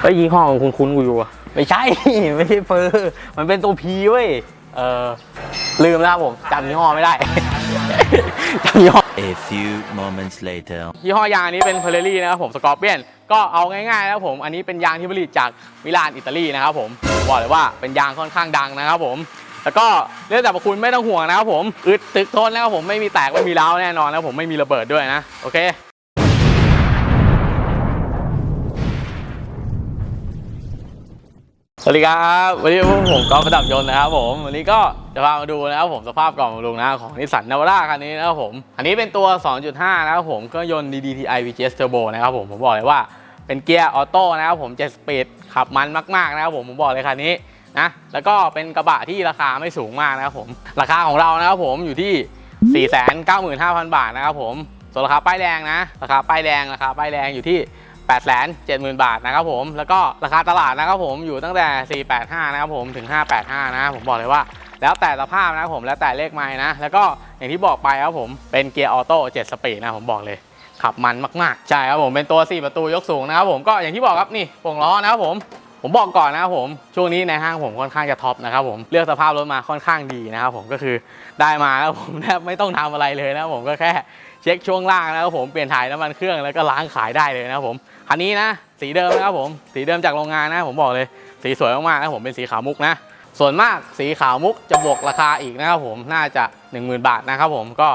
ไอ้ยยี่ห้อของคุณคุ้นๆกูอยู่อะไม่ใช่ ไม่ใช่เฟอร์มันเป็นตัวพีเว้ย เออ ลืมแล้วครับผมจำยี่ห้อไม่ได้ จำยี่ห้อ A few moments later. ยี่ห้อยางอันนี้เป็นเพลลี่นะครับผมสกอร์เปียนก็เอาง่ายๆนะครับผม อันนี้เป็นยางที่ผลิตจากมิลานอิตาลีนะครับผมบอกเลยว่าเป็นยางค่อนข้างดังนะครับผมแล้วก็เรื่องสรรพคุณไม่ต้องห่วงนะครับผมอึดตึกทนนะครับผมไม่มีแตกไม่มีร้าวแน่นอนนะครับผมไม่มีระเบิดด้วยนะโอเค วัสดีครับ วันนี้พวกผมก็ประดับยนต์นะครับผมวันนี้ก็จะพามาดูนะครับผมสภาพกล่องบำรุงนะของนิสสันนาวาร่าคันนี้นะครับผมอันนี้เป็นตัว 2.5 นะครับผมก็ยนต์ DDTi VGS Turbo นะครับผมผมบอกเลยว่าเป็นเกียร์ออโต้นะครับผม7สปีดขับมันมากๆนะครับผมผมบอกเลยคันนี้นะแล้วก็เป็นกระบะที่ราคาไม่สูงมากนะครับผมราคาของเรานะครับผมอยู่ที่ 495,000 บาทนะครับผมส่วนราคาป้ายแดงนะราคาป้ายแดงราคาป้ายแดงอยู่ที่ 8 7 0 0 0 0 บาทนะครับผม แล้วก็ราคาตลาดนะครับผมอยู่ตั้งแต่ 485 นะครับผมถึง 585 นะผมบอกเลยว่า แล้วแต่สภาพนะครับผมแล้วแต่เลขไม้นะ แล้วก็อย่างที่บอกไปครับผมเป็นเกียร์ออโต้7สปีดนะผมบอกเลยขับมันมาก ๆ ใช่ครับผมเป็นตัว 4 ประตูยกสูงนะครับผมก็อย่างที่บอกครับนี่โป่งล้อนะครับผม ผมบอกก่อนนะครับผมช่วงนี้ในห้างผมค่อนข้างจะท็อปนะครับผมเลือกสภาพรถมาค่อนข้างดีนะครับผมก็คือได้มาแล้วผมแทบไม่ต้องทำอะไรเลยนะผมก็แค่เช็คช่วงล่างนะครับผมเปลี่ยนถ่ายน้ำมันเครื่องแล้วก็ล้างขายได้เลยนะครับผมคันนี้นะสีเดิมนะครับผมสีเดิมจากโรงงานนะผมบอกเลยสีสวยมากๆนะผมเป็นสีขาวมุกนะส่วนมากสีขาวมุกจะบวกราคาอีกนะครับผมน่าจะ 10,000 บาทนะครับผมก็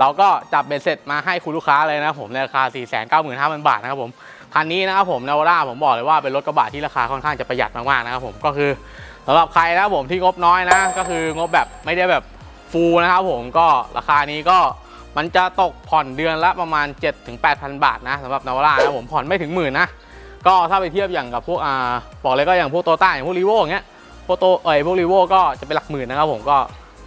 เราก็จับเบ็ดเสร็จมาให้คุณลูกค้าเลยนะผมในราคา 495,000 บาทนะครับผม คันนี้นะครับผมนาวาร่าผมบอกเลยว่าเป็นรถกระบะที่ราคาค่อนข้างจะประหยัดมากๆนะครับผมก็คือสำหรับใครนะครับผมที่งบน้อยนะ ก็คืองบแบบไม่ได้แบบฟูลนะครับผมก็ราคานี้ก็มันจะตกผ่อนเดือนละประมาณ 7-8,000 บาทนะสำหรับนาวาร่านะผมผ่อนไม่ถึงหมื่นนะก็ถ้าไปเทียบอย่างกับพวกอ่าบอกเลยก็อย่างพวกโตต้าอย่างพวกรีโวอย่างเงี้ยพวกโตเอ้ยพวกรีโวก็จะเป็นหลักหมื่นนะครับผมก็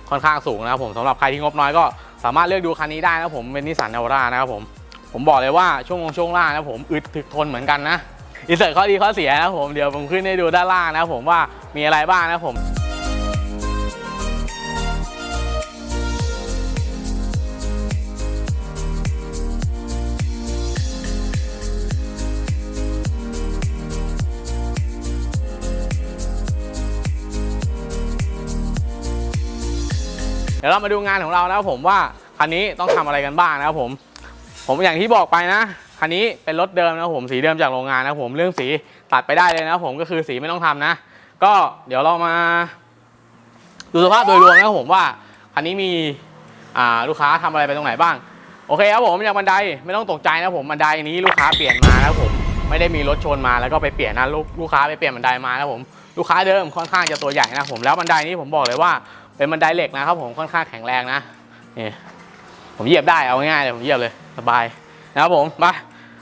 ค่อนข้างสูงนะครับผมสำหรับใครที่งบน้อยก็สามารถเลือกดูคันนี้ได้นะครับผมเป็นนิสสันนาวาร่านะครับผม ผมบอกเลยว่าช่วงลงช่วงล่างนะผมอึดถึกทนเหมือนกันนะอินเสิร์ตข้อดีข้อเสียนะผมเดี๋ยวผมขึ้นให้ดูด้านล่างนะผมว่ามีอะไรบ้างนะผมเดี๋ยวเรามาดูงานของเรานะครับผมว่าคันนี้ต้องทำอะไรกันบ้างนะครับผม ผมอย่างที่บอกไปนะคันนี้เป็นรถเดิมนะผมสีเดิมจากโรงงานนะผมเรื่องสีตัดไปได้เลยนะผมก็คือสีไม่ต้องทำนะ ก็เดี๋ยวเรามาดูสภาพโดยรวมนะผมว่าคันนี้มีลูกค้าทำอะไรไปตรงไหนบ้าง โอเคครับผมอย่างบันไดไม่ต้องตกใจนะผมบันไดนี้ลูกค้าเปลี่ยนมานะครับผมไม่ได้มีรถชนมาแล้วก็ไปเปลี่ยนนะลูกลูกค้าไปเปลี่ยนบันไดมานะครับผมลูกค้าเดิมค่อนข้างจะตัวใหญ่นะผมแล้วบันไดนี้ผมบอกเลยว่าเป็นบันไดเหล็กนะครับผมค่อนข้างแข็งแรงนะนี่ ผมเหยียบได้เอาง่ายๆเลยผมเหยียบเลยสบายนะครับผมมา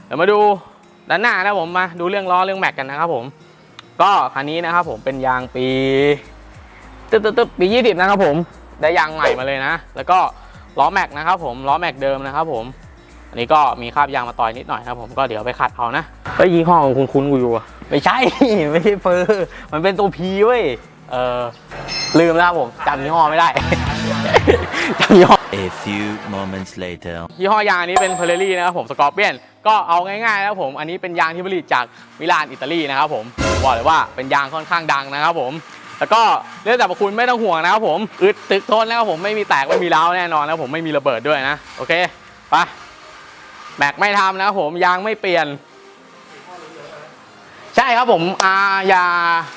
เดี๋ยวมาดูด้านหน้านะครับผมมาดูเรื่องล้อเรื่องแม็กกันนะครับผมก็คันนี้นะครับผมเป็นยางปีตึ๊บตึ๊บตึ๊บปี 20 นะครับผมได้ยางใหม่มาเลยนะ แล้วก็ล้อแม็กนะครับผมล้อแม็กเดิมนะครับผมอันนี้ก็มีคราบยางมาต่อยนิดหน่อยครับผมก็เดี๋ยวไปขัดเอานะไอ้ยยี่ห้อของคุณคุ้นๆกูอยู่อะไม่ใช่ไม่ใช่เฟอร์มันเป็นตัวพีเว้ยเออลืมแล้วครับผมจำยี่ห้อไม่ได้ จำยี่ห้อ A few moments later. ยี่ห้อยางอันนี้เป็นเพลลี่นะครับผมสกอร์เปียนก็เอาง่ายๆนะครับผมอันนี้เป็นยางที่ผลิตจากมิลานอิตาลีนะครับผมบอกเลยว่าเป็นยางค่อนข้างดังนะครับผมแล้วก็เรื่องสรรพคุณไม่ต้องห่วงนะครับผมอึดตึกทนนะครับผมไม่มีแตกไม่มีร้าวแน่นอนนะครับผมไม่มีระเบิดด้วยนะโอเคไปแม็กไม่ทำนะครับผมยางไม่เปลี่ยน ใช่ครับผมอ่าอย่า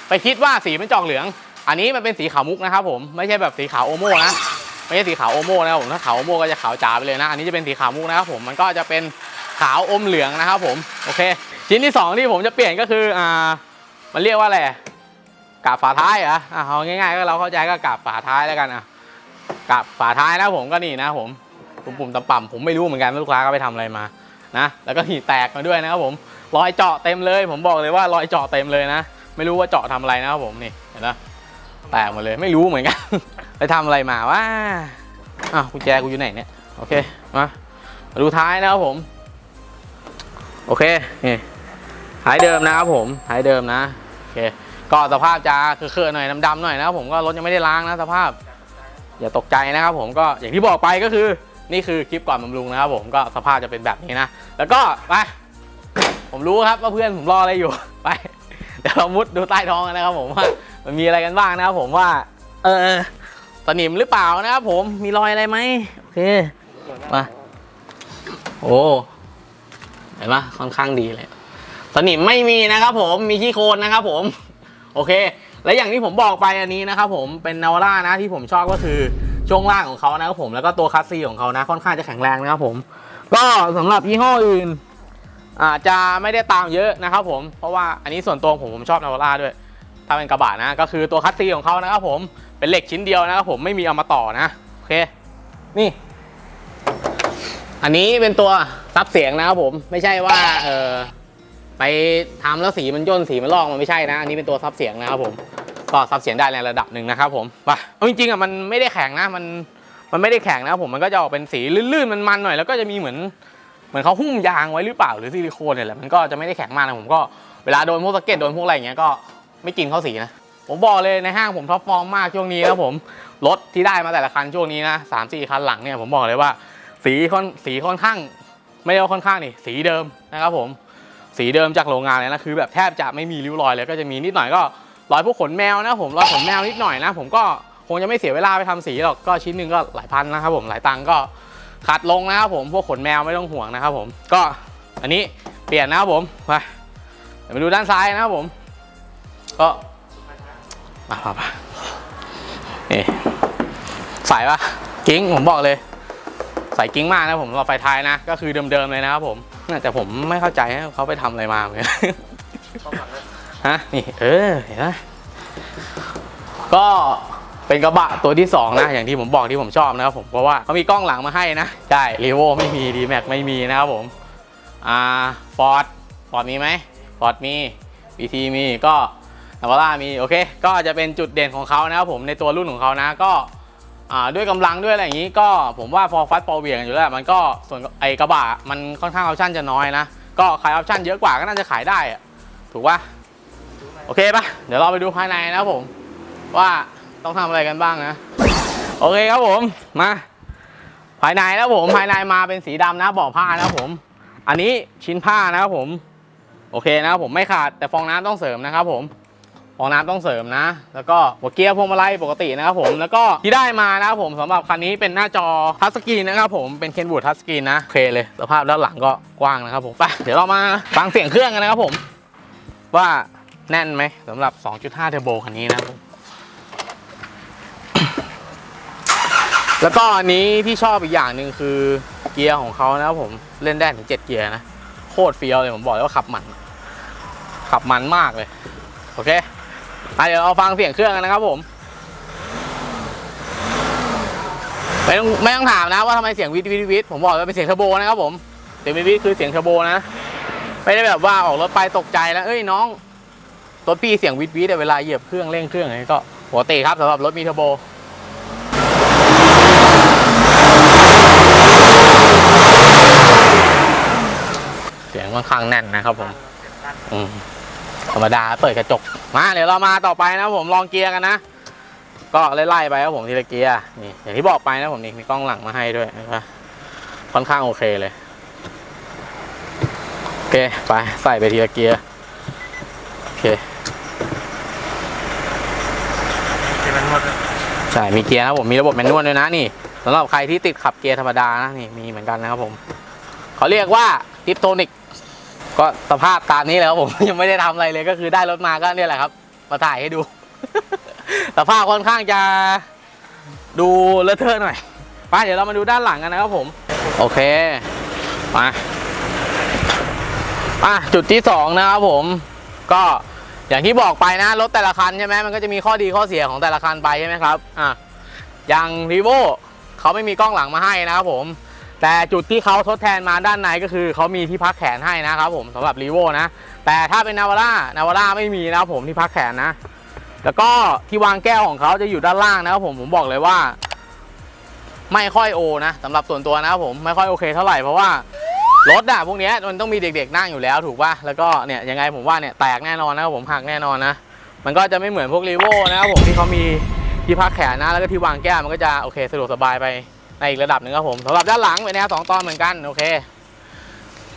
ไปคิดว่าสีเป็นจอกเหลือง อันนี้มันเป็นสีขาวมุกนะครับผมไม่ใช่แบบสีขาวโอโม่นะ ไม่ใช่สีขาวโอโม่นะครับผมถ้าขาวโอโม่ก็จะขาวจ๋าไปเลยนะ อันนี้จะเป็นสีขาวมุกนะครับผมมันก็จะเป็นขาวอมเหลืองนะครับผมโอเค ชิ้นที่สองที่ผมจะเปลี่ยนก็คืออ่ามันเรียกว่าอะไรกาบฝาท้ายเหรออะเอาง่ายๆก็เราเข้าใจก็กาบฝาท้ายแล้วกันอะกาบฝาท้ายนะผมก็นี่นะผมปุ่มๆต่ำผมไม่รู้เหมือนกันลูกค้าก็ไปทำอะไรมานะแล้วก็หีแตกมาด้วยนะครับผมรอยเจาะเต็มเลย ผมบอกเลยว่ารอยเจาะเต็มเลยนะ ไม่รู้ว่าเจาะทำอะไรนะครับผมนี่เห็นไหม แตกหมดเลยไม่รู้เหมือนกัน ไปทำอะไรมาว่าอ้าวกุญแจกูอยู่ไหนเนี่ย โอเค มา มาดูท้ายนะครับผม โอเค นี่ท้ายเดิมนะครับผม ท้ายเดิมนะ โอเค ก็สภาพจะเคอะๆหน่อยดำๆหน่อยนะครับผมก็รถยังไม่ได้ล้างนะสภาพ อย่าตกใจนะครับผมก็อย่างที่บอกไปก็คือ นี่คือคลิปก่อนบำรุงนะครับผมก็สภาพจะเป็นแบบนี้นะ แล้วก็ไป ผมรู้ครับว่าเพื่อนผมรออะไรอยู่ ไป เดี๋ยวเรามุดดูใต้ท้องกันนะครับผมว่า มันมีอะไรกันบ้างนะครับผมว่า เออสนิมหรือเปล่านะครับผมมีรอยอะไรไหมโอเคมาโอ้เห็นปะค่อนข้างดีเลยสนิมไม่มีนะครับผมมีขี้โคลนนะครับผม โอเค และอย่างที่ผมบอกไปอันนี้นะครับผมเป็นนาวาร่านะที่ผมชอบก็คือช่วงล่างของเขานะครับผมแล้วก็ตัวคัสซีของเขานะค่อนข้างจะแข็งแรงนะครับผม ก็สำหรับยี่ห้ออื่นอาจจะไม่ได้ตามเยอะนะครับผมเพราะว่าอันนี้ส่วนตัวผมผมชอบนาวาร่าด้วย ถ้าเป็นกระบะนะ ก็คือตัวคัสซีของเขานะครับผมเป็นเหล็กชิ้นเดียวนะครับผมไม่มีเอามาต่อนะโอเคนี่ อันนี้เป็นตัวซับเสียงนะครับผมไม่ใช่ว่าเออไปทำแล้วสีมันย่นสีมันลอกมันไม่ใช่นะ อันนี้เป็นตัวซับเสียงนะครับผมก็ซับเสียงได้ในระดับหนึ่งนะครับผมไปเอาจริงๆอะมันไม่ได้แข็งนะมันมันไม่ได้แข็งนะครับผมมันก็จะออกเป็นสีลื่นๆมันๆหน่อยแล้วก็จะมีเหมือนเหมือนเขาหุ้มยางไว้หรือเปล่าหรือซิลิโคนเนี่ยแหละมันก็จะไม่ได้แข็งมากนะผมก็เวลาโดนพวกสะเก็ตโดนพวกอะไรอย่างเงี้ยก็ ไม่กินข้าสีนะ ผมบอกเลยในห้างผมท็อปฟอร์มมากช่วงนี้นะผม รถที่ได้มาแต่ละคันช่วงนี้นะสามสี่คันหลังเนี่ยผมบอกเลยว่า สีค่อนสีค่อนข้าง ไม่ได้ว่าค่อนข้างนี่สีเดิมนะครับผม สีเดิมจากโรงงานเลยนะคือแบบแทบจะไม่มีริ้วรอยเลยก็จะมีนิดหน่อยก็รอยพวกขนแมวนะผมรอยขนแมวนิดหน่อยนะผมก็คงจะไม่เสียเวลาไปทำสีหรอกก็ชิ้นหนึ่งก็หลายพันนะครับผมหลายตังก็ขัดลงนะครับผมพวกขนแมวไม่ต้องห่วงนะครับผมก็อันนี้เปลี่ยนนะครับผมไปเดี๋ยวมาดูด้านซ้ายนะครับผม ก็มามามานี่ใส่ปะกิ้งผมบอกเลยใส่กิ้งมากนะผมเราไฟท้ายนะ ก็คือเดิมๆเลยนะครับผมแต่ผมไม่เข้าใจว่าเขาไปทำอะไรมาเหมือนกันฮะนี่เออเห็นไหมก็เป็นกระบะตัวที่สองนะ อย่างที่ผมบอกที่ผมชอบนะครับผมเพราะว่าเขามีกล้องหลังมาให้นะ ใช่รีโวไม่มีดีแม็กไม่มีนะครับผมอ่าฟอร์ดฟอร์ดมีไหมฟอร์ดมีบีทีมีก็ นาวาร่ามีโอเค ก็จะเป็นจุดเด่นของเขานะครับผมในตัวรุ่นของเขานะก็ด้วยกำลังด้วยอะไรอย่างนี้ก็ผมว่าพอฟัดพอเหวียงอยู่แล้วมันก็ส่วนไอกระบะมันค่อนข้างออปชั่นจะน้อยนะ ก็ขายออปชั่นเยอะกว่าก็น่าจะขายได้ถูกปะโอเคปะเดี๋ยวเราไปดูภายในนะครับผม ว่าต้องทำอะไรกันบ้างนะ โอเคครับผมมา ภายในแล้วผมภายในมาเป็นสีดำนะบาะผ้านะครับผม อันนี้ชิ้นผ้านะครับผม โอเคนะครับผมไม่ขาดแต่ฟองน้ำต้องเสริมนะครับผม ฟองน้ำต้องเสริมนะ แล้วก็หัวเกียร์พวงมาลัยปกตินะครับผม แล้วก็ที่ได้มานะครับผมสำหรับคันนี้เป็นหน้าจอทัชสกรีนนะครับผม เป็นเคนบูดทัชสกรีนนะ โอเคเลย สภาพด้านหลังก็กว้างนะครับผมไปเดี๋ยวเรามาฟังเสียงเครื่องกันนะครับผม ว่าแน่นไหมสำหรับ 2.5 เทอร์โบคันนี้นะครับผมแล้วก็อันนี้ที่ชอบอีกอย่างหนึ่งคือเกียร์ของเขานะครับผมเล่นได้ถึง7เกียร์นะ โคตรเฟี้ยวเลยผมบอกเลยว่าขับมัน ขับมันมากเลย โอเค ไปเดี๋ยวเราฟังเสียงเครื่องกันนะครับผมไม่ต้องไม่ต้องถามนะว่าทำไมเสียงวิทวิทวิทผมบอกว่าเป็นเสียงเทอร์โบนะครับผมเสียงวิทวิทคือเสียงเทอร์โบนะ ไม่ได้แบบว่าออกรถไปตกใจแล้วเอ้ยน้องรถพี่เสียงวิทวิทแต่เวลาเหยียบเครื่องเร่งเครื่องอะไรก็ปกติครับสำหรับรถมีเทอร์โบเสียงค่อนข้างแน่นนะครับผมอืม ธรรมดาเปิดกระจกมาเดี๋ยวเรามาต่อไปนะผมลองเกียร์กันนะก็ไล่ๆไปครับผมทีละเกียร์นี่อย่างที่บอกไปนะผมนี่มีกล้องหลังมาให้ด้วยนะครับค่อนข้างโอเคเลยโอเคไปใส่ไปทีละเกียร์โอเคใช่มีเกียร์นะผมมีระบบแมนนวลด้วยนะนี่สำหรับใครที่ติดขับเกียร์ธรรมดานะนี่มีเหมือนกันนะครับผมเขาเรียกว่าทิปโทนิก ก็สภาพตามนี้เลยครับผม ยังไม่ได้ทำอะไรเลยก็คือได้รถมาก็เนี่ยแหละครับ มาถ่ายให้ดู สภาพค่อนข้างจะดูเลอะเทอะหน่อยไปเดี๋ยวเรามาดูด้านหลังกันนะครับผม โอเคมาอะจุดที่สองนะครับผมก็อย่างที่บอกไปนะรถแต่ละคันใช่ไหมมันก็จะมีข้อดีข้อเสียของแต่ละคันไปใช่ไหมครับอะอย่างรีโวเขาไม่มีกล้องหลังมาให้นะครับผม แต่จุดที่เขาทดแทนมาด้านในก็คือเขามีที่พักแขนให้นะครับผมสำหรับรีโวนะ แต่ถ้าเป็นนาวาร่านาวาร่าไม่มีนะครับผมที่พักแขนนะ แล้วก็ที่วางแก้วของเขาจะอยู่ด้านล่างนะครับผมผมบอกเลยว่า ไม่ค่อยโอนะสำหรับส่วนตัวนะครับผมไม่ค่อยโอเคเท่าไหร่เพราะว่ารถอะพวกนี้มันต้องมีเด็กๆนั่งอยู่แล้วถูกป่ะแล้วก็เนี่ยยังไงผมว่าเนี่ยแตกแน่นอนนะครับผมหักแน่นอนนะมันก็จะไม่เหมือนพวกรีโวนะครับผมที่เขามีที่พักแขนนะแล้วก็ที่วางแก้วมันก็จะโอเคสะดวกสบายไป ในอีกระดับหนึ่งครับผมสำหรับด้านหลังเป็นแนวสองตอนเหมือนกันโอเค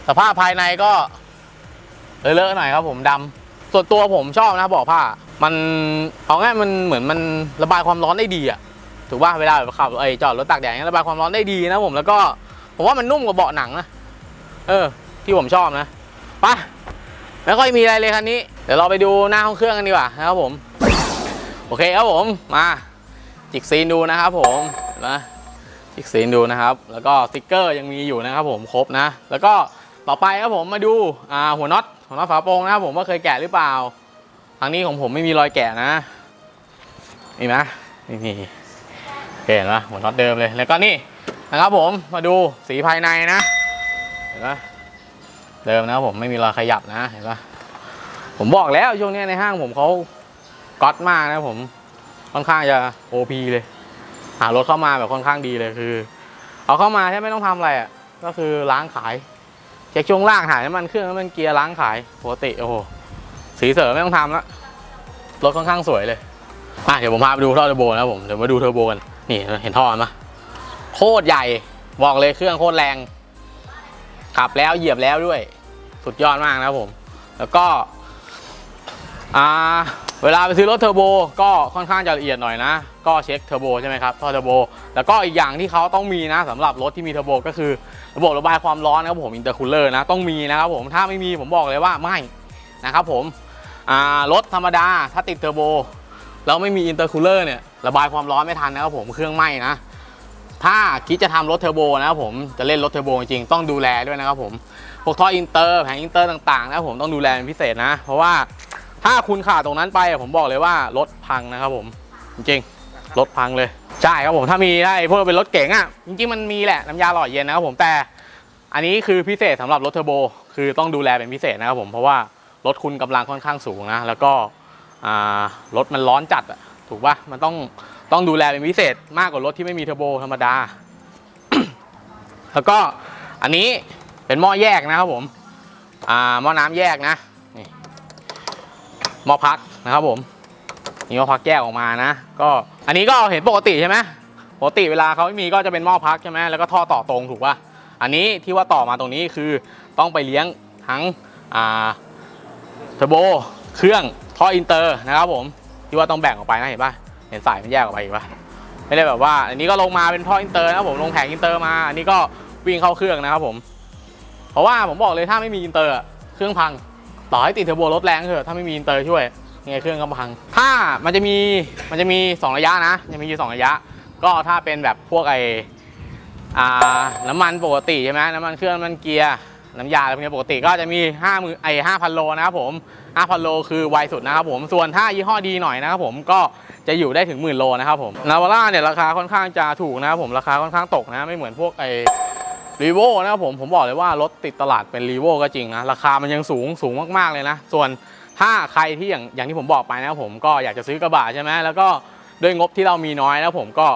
สภาพภายในก็เลอะๆหน่อยครับผมดำส่วนตัวผมชอบนะเบอกผ้า มันเอาง่ายมันเหมือนมันระบายความร้อนได้ดีอะถูกป่ะเวลาขับไอ้จอดรถตากแดดเนี่ยระบายความร้อนได้ดีนะผมแล้วก็ผมว่ามันนุ่มกว่าเบาะหนังนะเออ ที่ผมชอบนะไปไม่ค่อยมีอะไรเลยคันนี้ เดี๋ยวเราไปดูหน้าห้องเครื่องกันดีกว่านะครับผม โอเคครับผมมา จิกซีนดูนะครับผมเห็นะ จิกซีนดูนะครับ แล้วก็สติกเกอร์ยังมีอยู่นะครับผมครบนะ แล้วก็ต่อไปครับผมมาดูาหัวน็อตหัวน็อตฝาโปรงนะครับผมว่าเคยแกะหรือเปล่าทางนี้ของผมไม่มีรอยแกะนะนี่นะนี่นี่เห็นไหมหัวน็อตเดิมเลยแล้วก็นี่นะครับผมมาดูสีภายในนะเห็นไหมเดิมนะครับผมไม่มีรอยขยับนะเห็นปะผมบอกแล้วช่วงนี้ในห้างผมเขาก๊อตมากนะผมค่อนข้างจะ OP เลย หารถเข้ามาแบบค่อนข้างดีเลยคือ เอาเข้ามาแค่ไม่ต้องทำอะไรอะก็คือล้างขายเช็คช่วงล่างถ่ายน้ำมันเครื่องน้ำมันเกียร์ล้างขายปกติโอ้โหสีเสริมไม่ต้องทำละรถค่อนข้างสวยเลยอะเดี๋ยวผมพาไปดูท่อเทอร์โบนะผมเดี๋ยวมาดูเทอร์โบกันนี่เห็นท่อไหมโคตรใหญ่บอกเลยเครื่องโคตรแรงขับแล้วเหยียบแล้วด้วย สุดยอดมากนะผม แล้วก็อ่า เวลาไปซื้อรถเทอร์โบก็ค่อนข้างจะละเอียดหน่อยนะ ก็เช็คเทอร์โบใช่ไหมครับท่อเทอร์โบแล้วก็อีกอย่างที่เขาต้องมีนะสำหรับรถที่มีเทอร์โบก็คือระบบระบายความร้อนนะครับผมอินเตอร์คูลเลอร์นะต้องมีนะครับผมถ้าไม่มีผมบอกเลยว่าไม่นะครับผมรถธรรมดาถ้าติดเทอร์โบแล้วไม่มีอินเตอร์คูลเลอร์เนี่ยระบายความร้อนไม่ทันนะครับผมเครื่องไหม้นะถ้าคิดจะทำรถเทอร์โบนะครับผมจะเล่นรถเทอร์โบจริงต้องดูแลด้วยนะครับผมพวกท่ออินเตอร์แผงอินเตอร์ต่างๆนะครับผมต้องดูแลเป็นพิเศษนะ เพราะว่า ถ้าคุณขาดตรงนั้นไปผมบอกเลยว่ารถพังนะครับผม จริงๆรถพังเลยใช่ครับผมถ้ามีได้พวกเป็นรถเก๋งอะจริงๆมันมีแหละน้ำยาหล่อเย็นนะครับผมแต่อันนี้คือพิเศษสำหรับรถเทอร์โบ คือต้องดูแลเป็นพิเศษนะครับผมเพราะว่ารถคุณกำลังค่อนข้างสูงนะแล้วก็รถมันร้อนจัดถูกปะมันต้องต้องดูแลเป็นพิเศษมากกว่ารถที่ไม่มีเทอร์โบธรรมดา แล้วก็อันนี้เป็นหม้อแยกนะครับผมหม้อน้ำแยกนะ มอพักนะครับผมนี่หม้อพักแยกออกมานะ ก็อันนี้ก็เห็นปกติใช่ไหมปกติเวลาเขาไม่มีก็จะเป็นหม้อพักใช่ไหมแล้วก็ท่อต่อตรงถูกป่ะอันนี้ที่ว่าต่อมาตรงนี้คือต้องไปเลี้ยงทั้งอ่าเทอร์โบเครื่องท่ออินเตอร์นะครับผมที่ว่าต้องแบ่งออกไปนะเห็นป่ะเห็นสายมันแยกออกไปอีกป่ะไม่ได้แบบว่า อันนี้ก็ลงมาเป็นท่ออินเตอร์นะครับผมลงแผงอินเตอร์มา อันนี้ก็วิ่งเข้าเครื่องนะครับผม เพราะว่าผมบอกเลยถ้าไม่มีอินเตอร์เครื่องพัง ต่อให้ติดเทอร์โบรถแรงเถอะถ้าไม่มีอินเตอร์ช่วยยังไงเครื่องก็พัง ถ้ามันจะมีมันจะมี 2 ระยะนะยังมีอยู่ 2 ระยะ ก็ถ้าเป็นแบบพวกไออ่าน้ำมันปกติใช่ไหมน้ำมันเครื่องน้ำมันเกียร์น้ำยาอะไรพวกนี้ปกติก็จะมี5มือไอ5,000โลนะครับผม5,000โลคือไวสุดนะครับผมส่วนถ้ายี่ห้อดีหน่อยนะครับผมก็จะอยู่ได้ถึงหมื่นโลนะครับผมนาวาร่าเนี่ยราคาค่อนข้างจะถูกนะครับผมราคาค่อนข้างตกนะไม่เหมือนพวกไอ รีโวนะครับผมผมบอกเลยว่ารถติดตลาดเป็นรีโวก็จริงนะ ราคามันยังสูงสูงมากๆเลยนะ ส่วนถ้าใครที่อย่างอย่างที่ผมบอกไปนะครับผมก็อยากจะซื้อกระบะใช่ไหมแล้วก็ด้วยงบที่เรามีน้อยนะผมก็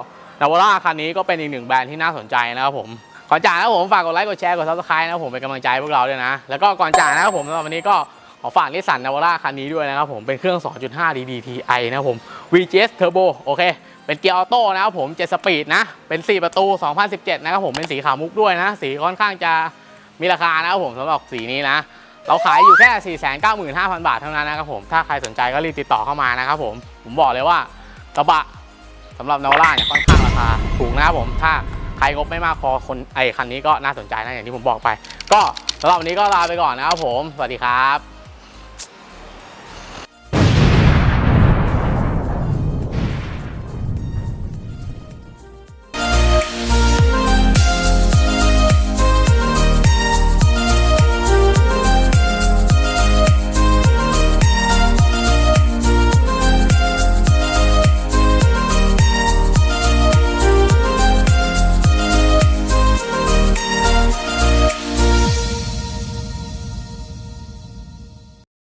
นาวาร่าคันนี้ก็เป็นอีกหนึ่งแบรนด์ที่น่าสนใจนะครับผมก่อนจ่ายนะครับผมฝากกดไลค์กดแชร์กดซับสไครต์นะผมเป็นกำลังใจพวกเราด้วยนะ แล้วก็ก่อนจ่ายนะครับผมสำหรับวันนี้ก็ขอฝากนิสสันนาวาร่าคันนี้ด้วยนะครับผมเป็นเครื่อง 2.5 DDTi นะครับผม VGS Turbo โอเค เป็นเกียร์ออโต้นะครับผม7สปีดนะ เป็น 4 ประตู 2017 นะครับผมเป็นสีขาวมุกด้วยนะ สีค่อนข้างจะมีราคานะครับผมสำหรับสีนี้นะ เราขายอยู่แค่ 495,000 บาทเท่านั้นนะครับผม ถ้าใครสนใจก็รีบติดต่อเข้ามานะครับผม ผมบอกเลยว่ากระบะสำหรับนาวาร่าเนี่ยค่อนข้างราคาถูกนะครับผม ถ้าใครงบไม่มากพอคนไอ้คันนี้ก็น่าสนใจนะอย่างที่ผมบอกไป ก็สำหรับวันนี้ก็ลาไปก่อนนะครับผม สวัสดีครับ